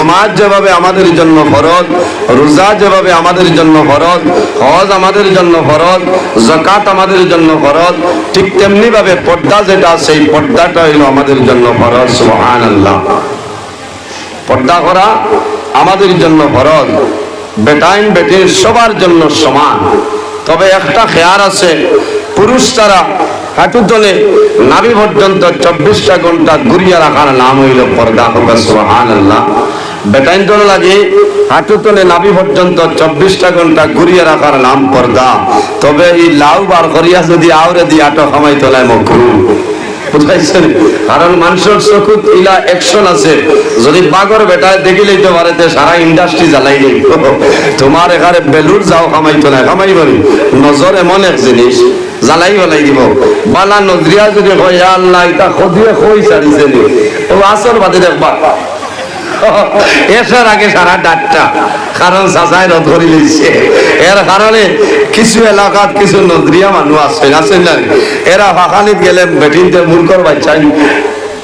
সমাজ যেভাবে আমাদের জন্য ফরজ, রোজা যেভাবে আমাদের জন্য ফরজ, হজ আমাদের জন্য ফরজ জাকাত আমাদের জন্য ফরজ, ঠিক তেমনি ভাবে পর্দা যেটা সেই পর্দাটা হইল আমাদের জন্য ফরজ সুবহান আল্লাহ পর্দা করা আমাদের জন্য ফরজ, বেটাইন বেটির সবার জন্য সমান। তবে একটা খেয়ার আছে, পুরুষ তারা হাঁটু তলে নাভি পর্যন্ত চব্বিশটা ঘণ্টা ঘুরিয়ে রাখার নাম হইল পর্দা হোক সুহান আল্লাহ বেটাইন তলে লাগে হাঁটু তলে নাভি পর্যন্ত চব্বিশটা ঘণ্টা ঘুরিয়ে রাখার নাম পর্দা। তবে এই লাউ বার করিয়া যদি আউরে দিয়ে আটো খামাই তোলায় মকরু বুঝাইছেন? কারণ মানুষের চকুত ইলা অ্যাকশন আছে। যদি বাঘর বেটা দেখি লইতে পারে সারা ইন্ডাস্ট্রি জ্বালাই নেই তোমার এখানে বেলুর যাও, কামাইতো না কামাই বলি নজর এমন এক জিনিস, জ্বালাই বলাই দিব। বালা নজরিয়া যদি কয়, "ইয়া আল্লাহ এটা খদিয়ে কই নি। ও আসর বাদে দেখবা এসার আগে সারা ডাকটা কারণ চাচাই রদ করে লিখছে এর কারণে কিছু এলাকাত কিছু নজরিয়া মানুষ আছে আছেন না? এরা ফাঁকালিত গেলে বেটিনতে মূর্খর বাচ্চা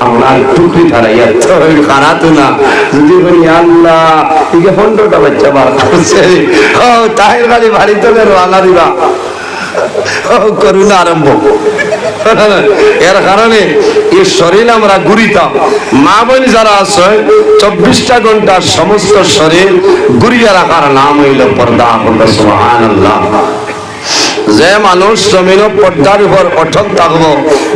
আপনার টুকরি ধারাইয়া তো খানা তো না যদি বলি, আল্লাহ এদিকে পনেরোটা বাচ্চা বার করছে ও, তাহের বাড়ি দিবা। করুণা আরম্ভ। এর কারণে এই শরীর আমরা ঘুরিতাম মা বোন যারা আছে, চব্বিশটা ঘণ্টার সমস্ত শরীর ঘুরিয়ে রাখার নাম হইল পর্দা সুহান আল্লাহ যে মানুষ জমিন পর্দার উপর অটক থাকব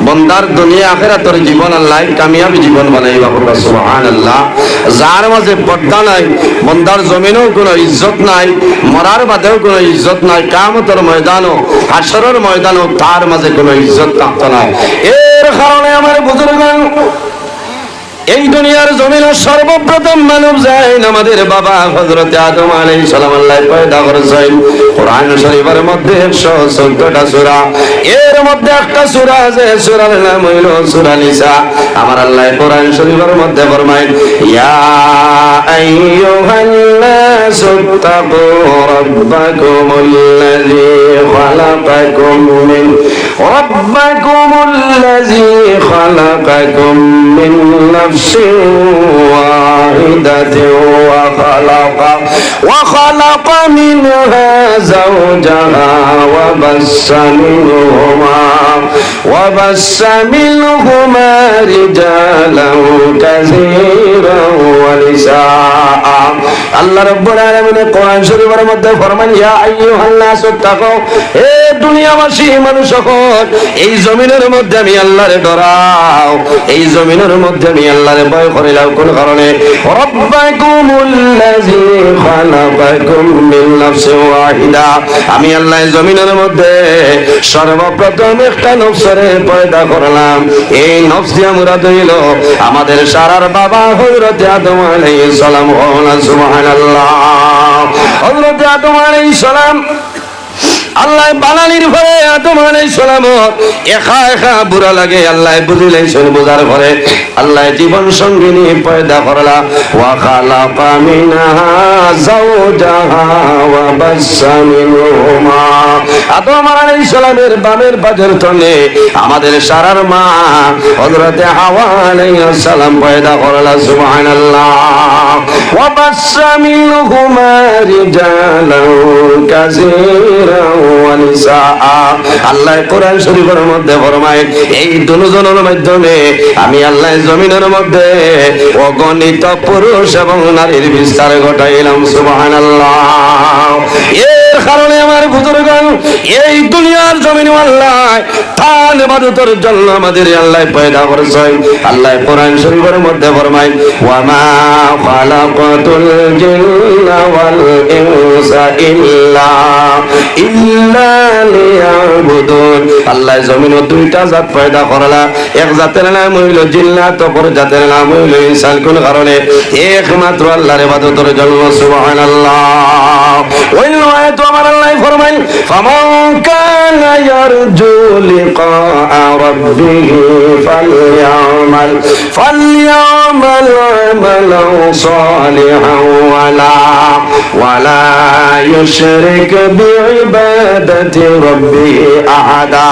বন্দার দুনিয়া আখেরাতর জীবন আল্লাহ কামিয়াবি জীবন বানাইবা সুবহান আল্লাহ যার মাঝে পর্দা নাই বন্দার জমিনেও কোনো ইজ্জত নাই মরার বাদেও কোনো ইজ্জত নাই কামতর ময়দানও হাসরের ময়দানও তার মাঝে কোনো ইজ্জত থাকতো না এর কারণে আমার বুজুর্গ এই দুনিয়ার জমিনে সর্বপ্রথম মানব যায় আমাদের বাবা হযরতে আদম আলাইহিস সালাম আল্লাহ পয়দা করেছেন। কোরআন শরীফের মধ্যে 114টা সূরা। এর মধ্যে একটা সূরা আছে, সূরার নাম হইল সূরা নিসা। আমার আল্লাহ কোরআন শরীফের মধ্যে ফরমায়, ইয়া আইয়ুহান নাসু রাব্বাকুমুল্লাযী খালাকাকুম মিন রাব্বাকুমুল্লাযী খালাকাকুম মিন نفس واحدة وخلق وخلق منها زوجها وبس منهما وبس منهما رجالا كثيرا ونساء আল্লাহ রব্বুল আলামিন কোরআন শরীফের মধ্যে ফরমান ইয়া আইয়ুহান নাস তাকু হে দুনিয়াবাসী মানুষ সকল এই জমিনের মধ্যে আমি আল্লাহরে ডরাও। এই জমিনের মধ্যে আমি আল্লাহরে ভয় করিলাম। কোন কারণে? আমি আল্লাহ জমিনের মধ্যে সর্বপ্রথম একটা নফসরে পয়দা করলাম। এই নফস দিয়া মুরাদ হইল আমাদের সারার বাবা হযরত আদম আলাইহিস সালাম। সুবহানাল্লাহ। হযরত সালাম আল্লাহ বানালির ঘরে আদম আলাইহিস সালাম একা একা বুড়া লাগে, আল্লাহ বুঝিলেন বোঝার বুঝার ঘরে। আল্লাহ জীবন সঙ্গিনী পয়দা করলা ওয়াকালা পামিনা যাও যাহা ওয়া মিনহুমা। বামের আমাদের সারার মা পয়দা করলা আল্লাহ কোরআন শরীফের মধ্যে ফরমায়, এই দুজনের মাধ্যমে আমি আল্লাহ জমিনের মধ্যে অগণিত পুরুষ এবং নারীর বিস্তার ঘটাইলাম, সুবহানাল্লাহ। এর কারণে আমার বুজুরগণ, এই দুনিয়ার জমিন আল্লাহ তান ইবাদতের জন্য আমাদের আল্লাহ পয়দা করেছেন। আল্লাহ কোরআন শরীফের মধ্যে ফরমায়, ওয়া মা খালাকাতুল জিন্না ওয়াল ইনসা আল্লাহ জমিনে দুইটা জাত পয়দা এক জাতের নাম হইল জাতের নাম হইল ইনসান। কোন কারণে? একমাত্র আল্লাহর ইবাদতের জন্য ওই নয় তো আমার আল্লাহ ফরমাইন ফামান কানা ইয়ারজু লিকা রাব্বিহি ফালইআমাল ফালইআমাল আমালান সালিহান ওয়ালা ওয়ালা ইউশরিক বিইবাদাতি রাব্বিহি আহাদা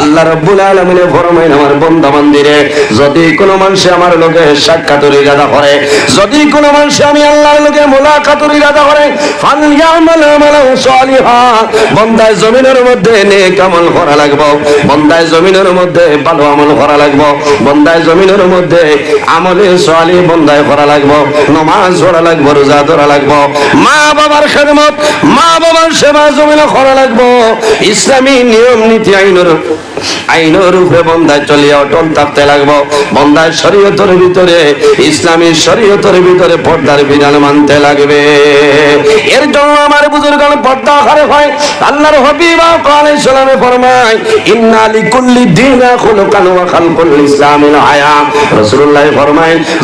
আল্লাহ রাব্বুল আলামিন ফরমাইন আমার বান্দা বান্দিরে যদি কোনো মানুষ আমার লগে সাক্ষাতের ইরাদা করে যদি কোনো মানুষ আমি আল্লাহর লগে মোলাকাতের ইরাদা করে ফালইআমাল আমালান সালিহা বন্দায় জমিনের মধ্যে নেক আমল করা লাগবো। বন্দায় জমিনের মধ্যে ভালো আমল করা লাগবো বন্দায় জমিনের মধ্যে আমলে সালি বন্দায় করা লাগবো, নমাজ ধরা লাগবো, রোজা ধরা লাগবো, মা বাবার খেদমত, মা বাবার সেবা জমিনে করা লাগবো। ইসলামী নিয়ম, নীতি, আইনের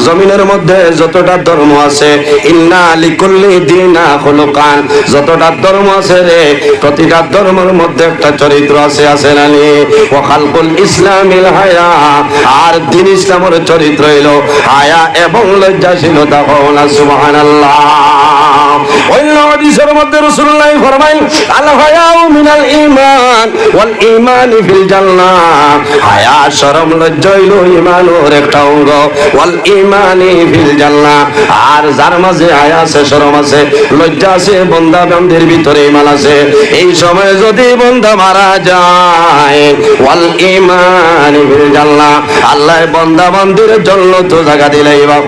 জমিনের মধ্যে যতটা ধর্ম আছে, ইন্না লিকুল্লি দিনা খুলুকান। যতটা ধর্ম আছে রে, প্রতিটা ধর্মের মধ্যে একটা চরিত্র আছে আছে না নি ওয়া খালকুল ইসলামিল হায়া, আর দিন ইসলামের চরিত্র হইল হায়া এবং লজ্জাশীলতা হওয়া সুবহানাল্লাহ। লজ্জা আর যার মাঝে আছে আছে, লজ্জা আছে ভিতরে ঈমান আছে। এই সময় যদি বন্দা মারা যায়, ওয়াল ঈমানি আল্লাহ বন্দা বান্দির জন্য তো জায়গা দিলেই বা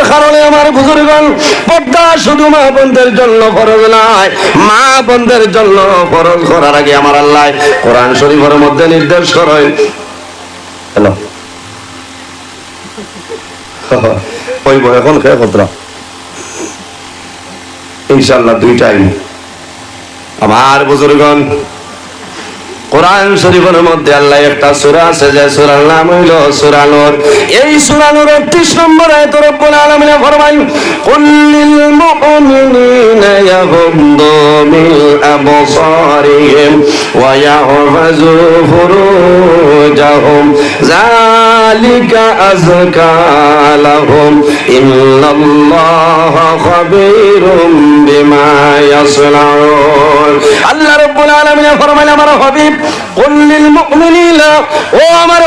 এর কারণে আমার বুজুর্গণ পর্দা শুধু মা বোনদের জন্য ফরজ নয়। মা বোনদের জন্য ফরজ করার আগে আমার আল্লাহ কোরআন শরীফের মধ্যে নির্দেশ করেন। হ্যালো। ওই বই এখন খেয়ে কতটা ইনশাল্লাহ দুই টাইম আমার বুজুর্গণ কোরআন শরীফের মধ্যে আল্লাহ একটা সূরা আছে, যে সূরার নাম হইল সূরা নূর। এই সূরা নূর 31 নম্বর আয়াত রব্বুল আলামিন ফরমান কুল লিল মুমিনিনা ইয়াগুদ্দু মিন আবসারিহিম ওয়া ইয়াহফাজু ফুরুজাহুম। যালিকা আযকা লাহুম, ইন্নাল্লাহা খাবীরুম বিমা ইয়াসনাউন। আল্লাহ রাব্বুল আলামিন ফরমান আমার হাবিব Thank you. কুল লিল মুমিনিনা, ও আমার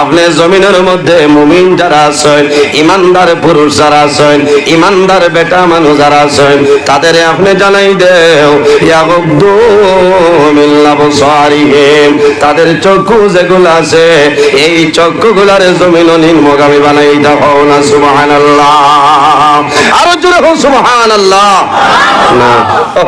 আপনি জমিনের মধ্যে মুমিন যারা আছেন, ইমানদার পুরুষ যারা আছেন, ইমানদার বেটা মানুষ যারা আছেন তাদের আপনি জানাই দেও তাদের চক্ষু যেগুলো আছে, এই চক্ষুগুলার জমিন নিম্নগামী বানাই দাও না, সুবহানাল্লাহ। আরও জোরে হোক সুবহানাল্লাহ। না।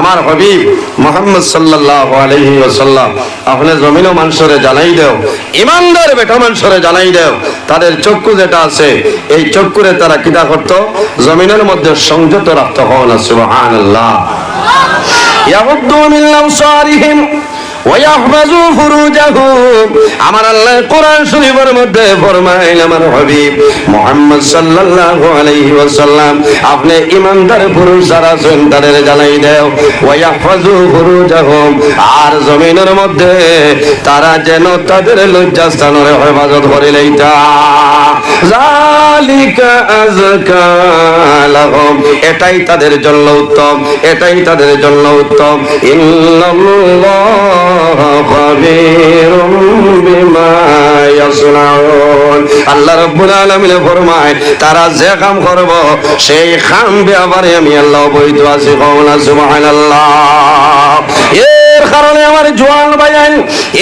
আমার হবিব মোহাম্মদ সাল্লাহ আলাইহি ওয়াসাল্লাম, আপনি জমিন মানুষরে জানাই দেও, ইমানদার বেটা মানুষরে জানাই দেও। তাদের চক্ষু যেটা আছে, এই চক্ষুরে তারা কিতা করতো? জমিনের মধ্যে সংযত রাখতে। হন মিন আবসারিহিম আমার আল্লাহ কোরআন শরীফের মধ্যে ফরমাইল, আমার হাবিব মুহাম্মদ সাল্লাল্লাহু আলাইহি ওয়াসাল্লাম, আপনি ইমানদার পুরুষ যারা আছেন, তাদের জানাই ওয়াহফাজু আর জমিনের মধ্যে তারা যেন তাদের লজ্জাস্থানের হেফাজত করে লইতা জালিকা আযকা এটাই তাদের জন্য উত্তম, এটাই তাদের জন্য উত্তম। আল্লাহ রব্বুল আলমিনে ফরমায়, তারা যে কাম করব, সেই কাম ব্যাপারে আমি আল্লাহ বৈধ আছি কওনা সুবহানাল্লাহ। এর কারণে আমার জোয়ান ভাইয়ান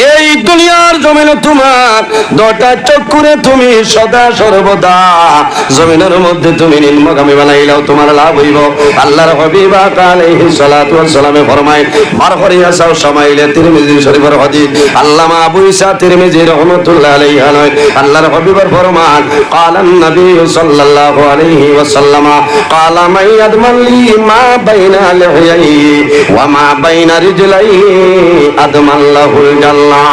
এই দুনিয়ার জমিনে তোমার দটা চক্ষুরে তুমি সদা সর্বদা জমিনের মধ্যে তুমি নিম্নগামী বানাইলাও তোমার লাভ হইব আল্লাহর হবিবা আলাইহি সালাতু ওয়াস সালামে ফরমায় বার করিয়া সাও সামাইলে তিরমিজি শরীফের হাদিস আল্লামা আবু ঈসা তিরমিজি রাহমাতুল্লাহ আলাইহি নয় আল্লাহর হবিবের ফরমান قال النبي صلى الله عليه وسلم قال من يضمن لي ما بين لحييه وما بين رجليه আদম আল্লাহুল জাল্লাহ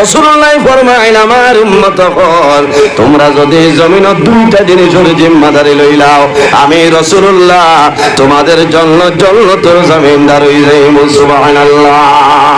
রাসূলুল্লাহ ফরমাইল আমার উম্মত হল তোমরা যদি জমিন দুইটা জিনিসের জিম্মাদারি লইলাও আমি রাসূলুল্লাহ তোমাদের জন্য জন্নতের জমিদার হই যাই সুবহানাল্লাহ।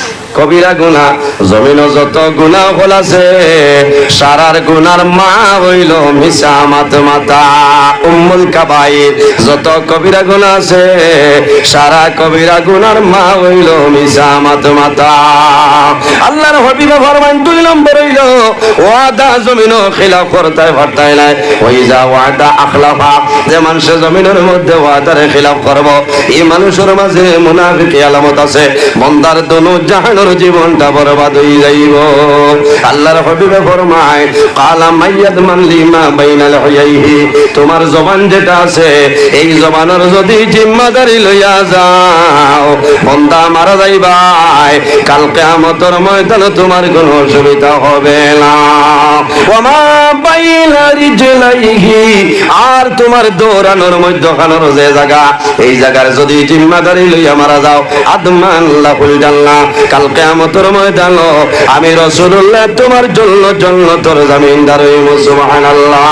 Thank you. কবিরা গুনা জমিন যত হল আছে, সারার গুনার মা হইল মিসা মাত মাতা। উম্মুল কাবাইর যত কবিরা গুনা আছে, সারা কবিরা গুনার মা হইল মিসা মাত মাতা। আল্লাহর হবিবে ফরমান দুই নম্বর হইল, ওয়াদা জমিন খিলাফ করতে পারতাই নাই। ওই যা ওয়াদা আখলাফা, যে মানুষের জমিনের মধ্যে ওয়াদারে খিলাফ করব, এই মানুষের মাঝে মুনাফিকি আলামত আছে। বন্দার দনু জাহানোর জীবনটা বরবাদ হয়ে যাইব। আল্লাহর হবিবে ফরমায়, কালা মাইয়াদ মানলি মা বাইনাল হইয়াইহি। তোমার জবান যেটা আছে, এই জবানের যদি জিম্মাদারি লইয়া যাও, বন্দা মারা যাইবাই। কাল কিয়ামতের ময়দানে তোমার কোনো অসুবিধা হবে না। ওমা বাইনা রিজলাইহি, আর তোমার দৌড়ানোর মধ্যখানোর যে জায়গা, এই জায়গার যদি জিম্মাদারি লইয়া মারা যাও, আদমান লাহুল জান্নাহ। কাল কিয়ামতের ময়দান আমি রসুল্লাহ তোমার জন্য জন্য তোর জামিনদার সুবহানাল্লাহ।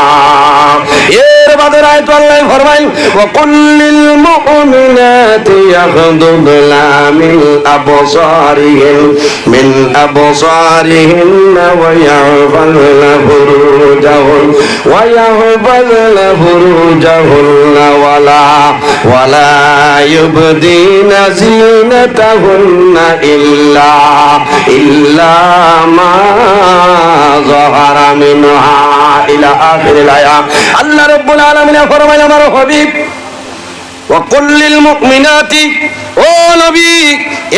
এর বাদে আয়াত আল্লাহ ফরমাই ওয়া কুল্লিল মুমিনাতি ইয়াগদুবনা মিন আবসারিহিম, মিন আবসারিহিন ওয়া ইয়াহফাযনা ফুরুজাহুম ওয়া ইয়াহফাযনা ফুরুজাহুন্না ওয়ালা ওয়ালা ইউবদিনা জিনাতাহুন্না ইল্লা ইল্লা মা যাহারা মিনহা ইলা আখিরিল আয়াত। আল্লাহ রাব্বুল আলামিন ফরমায় আমার হাবিব ওয়াকুল্লিল মুমিনাতি ও নবী,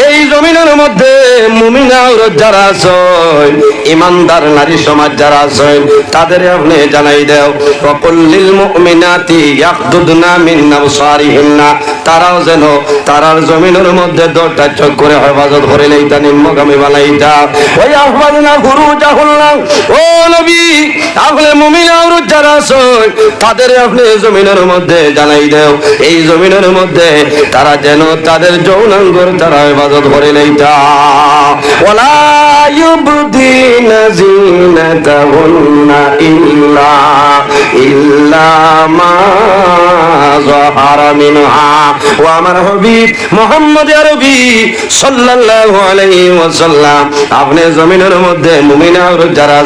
এই জমিনের মধ্যে মুমিনা যারা আছেন, ইমানদার নারী সমাজ যারা আছেন, তাদের আপনি জানাই দেও ওয়াকুল্লিল মুমিনাতি ইয়াখদুদনা মিন আবসারিহিন্না তারাও যেন তারার জমিনের মধ্যে দরটা চোখ করে হেফাজত করে নেইতা নিম্নগামী বানাইতা ওই আহ্বাদনা গুরু জাহুল্লাহ ও নবী আপনি মুমিনা যারা আছেন, তাদের আপনি জমিনের মধ্যে জানাই দেও, এই জমিনের মধ্যে তারা যেন তাদের যৌনাঙ্গর তারা হেফাজত করে নেইতা ওলা ইউবদিনা জিনাতাহুন্না ইল্লা ইল্লা মা আপনি জমিনের মধ্যে যারা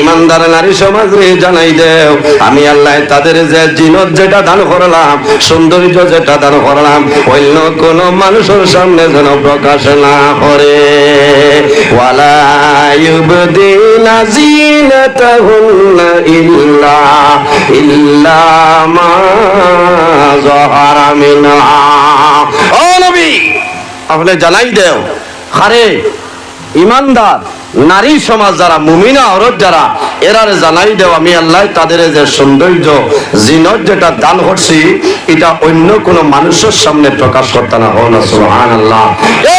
ইমানদার নারী সমাজে জানাই দেও, আমি আল্লাহ তাদের যে জিনত যেটা দান করলাম, সৌন্দর্য যেটা দান করলাম, অন্য কোন মানুষের সামনে যেন প্রকাশ না করে। ওয়ালা ইউবদিনা জিনাতাহুন্না ইল্লা ইল্লা মা যাহারা মিনহা। ও নবী আপনি জানাই দেও। আরে ইমানদার, নারী সমাজ যারা, মুমিনা অরত যারা, এরারে জানাই দেও আমি আল্লাহ তাদের যে সৌন্দর্য জিনত যেটা দান করছি, এটা অন্য কোন মানুষের সামনে প্রকাশ করতে না হন সুহান আল্লাহ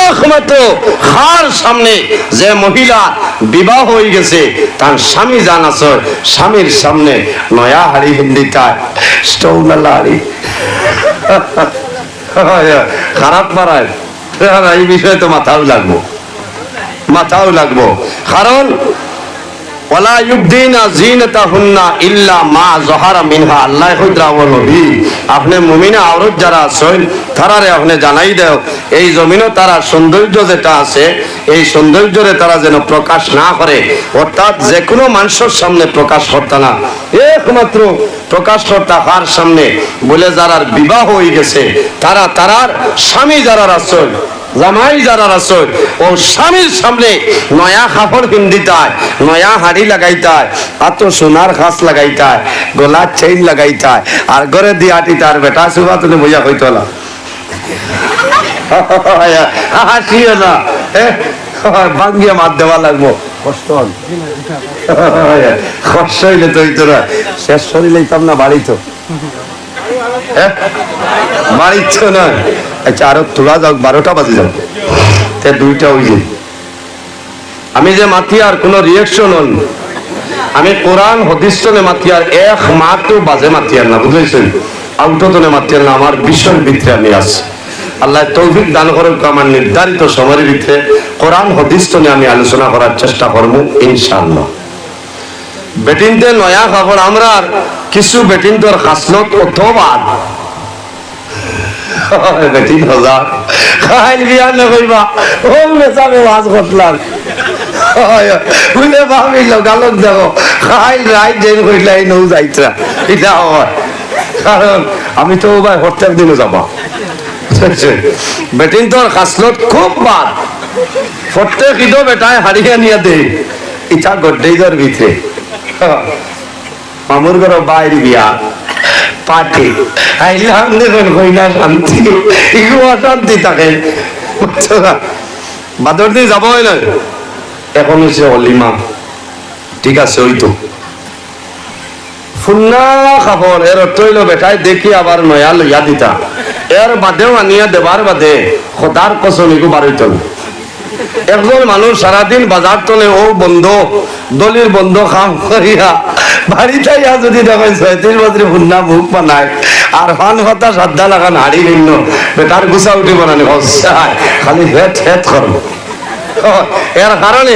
একমাত্র সামনে যে মহিলা বিবাহ হয়ে গেছে, তার স্বামী জান আছে, স্বামীর সামনে নয়া হাড়ি হিন্দিটা স্টৌনালা হাড়ি। খারাপ মারায়। এই বিষয়ে তো মাথাও লাগবো। মাথাও লাগবো। কারণ যারা সৌন্দর্য যেটা আছে, এই যেন প্রকাশ না করে। অর্থাৎ যে মানুষের সামনে প্রকাশ করতে না। একমাত্র প্রকাশ করতে কার সামনে? বলে যারার বিবাহ হয়ে গেছে, তারা তারার স্বামী যারা আছেন জামাই যারা রাসল ও স্বামীর সামনে নয়া কাপড় পিন্দিতায় নয়া হাড়ি লাগাইতায় আর সোনার খাস লাগাইতায়, গোলার চেইন লাগাইতায়, আর ঘরে দিয়ে আটি তার বেটা সুবা তুমি বুঝা হইতো না। হাসিও না। মাত দেওয়া লাগবো। কষ্ট হইলে তো হইতো না। শেষ শরীরে না বাড়ি তো না। আচ্ছা আরও তোলা যাও বারোটা বাজে দুইটা ওই যে। আমি যে মাতিয়ার, কোনো রিয়েকশন হল। আমি কোরআন হদিস্তনে মাতিয়ার এক মাত্র বাজে মাতিয়ার না বুঝেছেন আউটতনে মাতিয়ার না, আমার বিষয়ের ভিতরে আমি আছি। আল্লাহ তৌফিক দান করেন আমার নির্ধারিত সময়ের ভিতরে কোরআন হদিস্তনে আমি আলোচনা করার চেষ্টা করব, ইনশাআল্লাহ। বেটিনতে নয়া খবর আমরা কিছু বেটিনতর খাসলত অথবা বেটিন হাজার খাইল বিয়া নকইবা ও মেসাবে ওয়াজ করলাম বুঝলে ভাবিল গালক দেখো খাইল রাইট জেন কইলাই নৌ যাইতরা এটা কারণ আমি তো ভাই প্রত্যেক দিনও যাবা বেটিন তোর খাসলত খুব বাদ প্রত্যেক ঈদও বেটায় হারিয়ে নিয়ে দে ইটা গড্ডেইদর ভিতরে মামুর ঘর বাইর বিয়া পার্টি। আইলাম দেখুন কইনা শান্তি। ইগু অশান্তি থাকে? বাদর দিয়ে যাব না এখন হচ্ছে অলিমা ঠিক আছে, ওই তো। ফুন্না খাবর, এর হইল, বেটাই, দেখি আবার নয়া লইয়া দিতা। এর বাদেও আনিয়া দেবার বাদে, খোদার কসম বারইত না। একজন মানুষ সারাদিন বাজার তলে ও বন্ধ দলির বন্ধ, কাম করিয়া বাড়িতে ইয়া যদি দেখেন ছয়ত্রিশ বছরে ভুন্না মুখ বানায় আর হান হতা শ্রদ্ধা লাগান হাড়ি ভিন্ন বেটার গুছা উঠিব বানানি খালি হেট হেট করব এর কারণে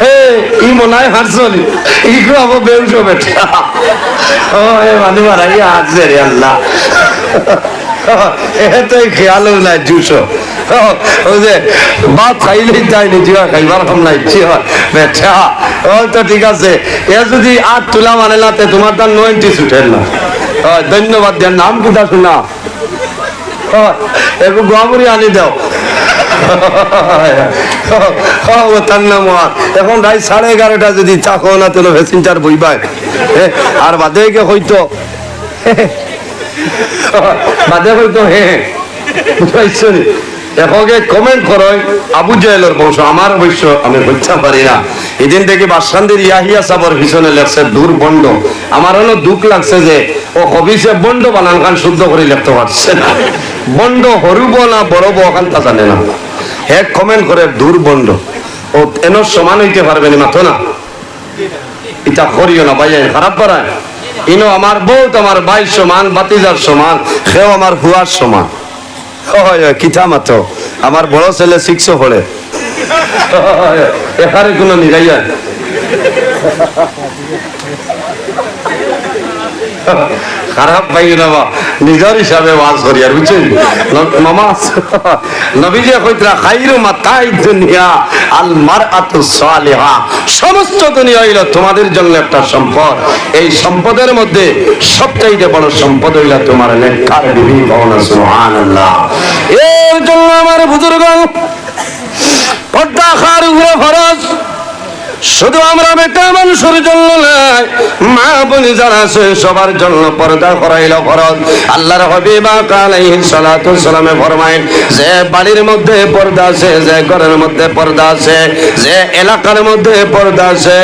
হে ই মনায় হারছলি ইগো আবো বেউসো বেটা। এ মানে মারাই রে আল্লাহ। নাই জুসো ও যে ভাত খাইলেই তাই নি জিয়া খাইবার নাই জি হয়। বেটা ও তো ঠিক আছে। এ, যদি আট তুলা মানে না তে তোমার তার নয়টি ছুটেন না ধন্যবাদ দেন নাম কিটা শোনা। একটু গোয়ামুড়ি আনি দাও। এখন রাত সাড়ে এগারোটা যদি আর বাদে কে হইতো? বাদে হইতো, হে বুঝতে এখনকে কমেন্ট আবু জাহেলের বংশ। আমার অবশ্য আমি বুঝতে পারি না। এদিন থেকে বাসকান্দির ইয়াহিয়া সাবর পিছনে লেখছে দূর বন্ড আমার হলো দুঃখ লাগছে যে, ও হবিসে বন্ড বানান খান শুদ্ধ করে লিখতে পারছে না। বন্ড হরুব না বড় বখান তা জানে না। হে কমেন্ট করে, দূর বন্ড ও এন সমান হইতে পারবে না মাথো না। এটা করিও না ভাই খারাপ করায় ইনো আমার বউ আমার ভাই সমান বাতিজার সমান, সেও আমার হুয়ার সমান। হয় কিতা মাতো আমার বড় ছেলে শিখছো পড়ে। এখানে কোনো নিরাইয়া। খারাপ পাই না বা। নিজের হিসাবে ওয়াজ করি, আর বুঝছেন? ন- মামা নবীজি কইতরা, খাইরু মাতাই দুনিয়া আল মারআতু সালিহা। সমস্ত দুনিয়া হইল তোমাদের জন্য একটা সম্পদ। এই সম্পদের মধ্যে সবচাইতে বড় সম্পদ হইল তোমার নেককার বিবি ভবনা সুবহানাল্লাহ। এর জন্য আমার বুজুর্গ পর্দা খার উপরে ফরজ। শুধু আমরা বেটা মানুষের জন্য নয় মা বলি যারা সবার জন্য পর্দা করাইল ফরজ। আল্লাহর হবিবা আলাইহিস সালাতু সালামে ফরমায়, যে বাড়ির মধ্যে পর্দা আছে, যে ঘরের মধ্যে পর্দা আছে, যে এলাকার মধ্যে পর্দা আছে,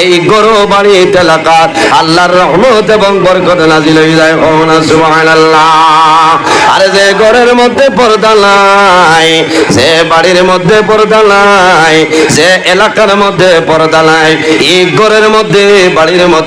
এই গরু বাড়ি এলাকা আল্লাহর রহমত এবং বরকত নাজিল হয়ে যায়। কখন সুবহানাল্লাহ। আরে যে ঘরের মধ্যে পর্দা নাই, যে বাড়ির মধ্যে পর্দা নাই, যে এলাকার মধ্যে পর্দা নাই, এই ঘরের মধ্যে, বাড়ির মধ্যে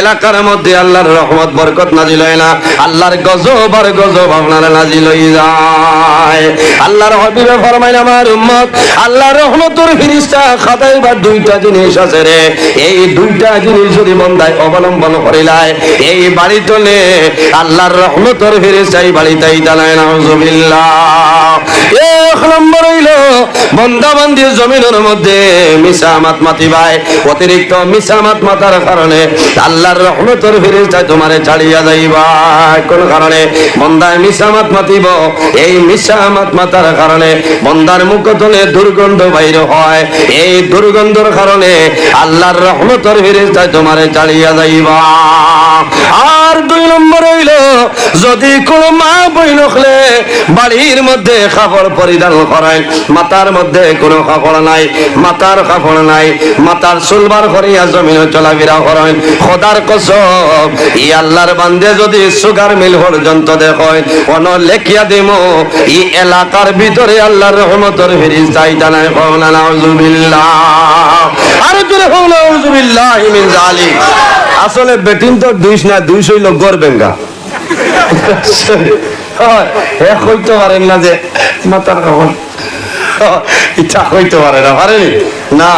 এলাকার মধ্যে আল্লাহর রহমত, বরকত নাজিল হয় না। আল্লাহর গজব আর গজব আপনার নাজিল হয়ে যায়। আল্লাহর হবিবে ফরমাইন, আমার উম্মত, আল্লাহর রহমতের ফিরিস্তা খাতায় বা দুইটা জিনিস আছে রে। এই দুইটা জিনিস যদি বন্ধায় অবলম্বন করিলায় এই বাড়ি তোলে আল্লাহর রহমতের ফিরিস্তাই বাড়িতেই দাঁড়ায় নাউজুবিল্লাহ। এক নম্বর হইল বন্দা বান্দি জমিনের মধ্যে মিসামাত মাতিবাই অতিরিক্ত মিসামাত মাতার কারণে আল্লাহর রহমতের ফিরিস্তায় তোমারে ছাড়িয়া যাইবা। কোন কারণে? বন্দায় মাতিব। এই মাতার কারণে বন্দার মুখ তলে দুর্গন্ধ বাইর হয়। এই দুর্গন্ধর কারণে আল্লাহর রহমতের ফিরিস্তায় তোমারে ছাড়িয়া যাইবা। আর দুই নম্বর হইল যদি কোন মা বই নখলে বাড়ির মধ্যে কাপড় পরিধান করেন মাথার মধ্যে কোনো কাপড় নাই, মাথার কাপড় নাই, মাথার সুলবার করিয়া জমিনে চলাফেরা করেন খোদার কসম, ই আল্লাহর বান্দে যদি সুগার মিল পর্যন্ত দেখেন কোন লেখিয়া দিম, ই এলাকার ভিতরে আল্লাহর রহমতের ফিরিস চাই জানাই কওনা নাউজুবিল্লাহ। আর জোরে কওনা নাউজুবিল্লাহ মিন জালিক আসলে বেটিন তো দুইশ না, দুইশই লোক গড় বেঙ্গা হয়, কইতে পারেন না যে মাতার খবর ইচ্ছা কইতে পারে না পারেনি? না।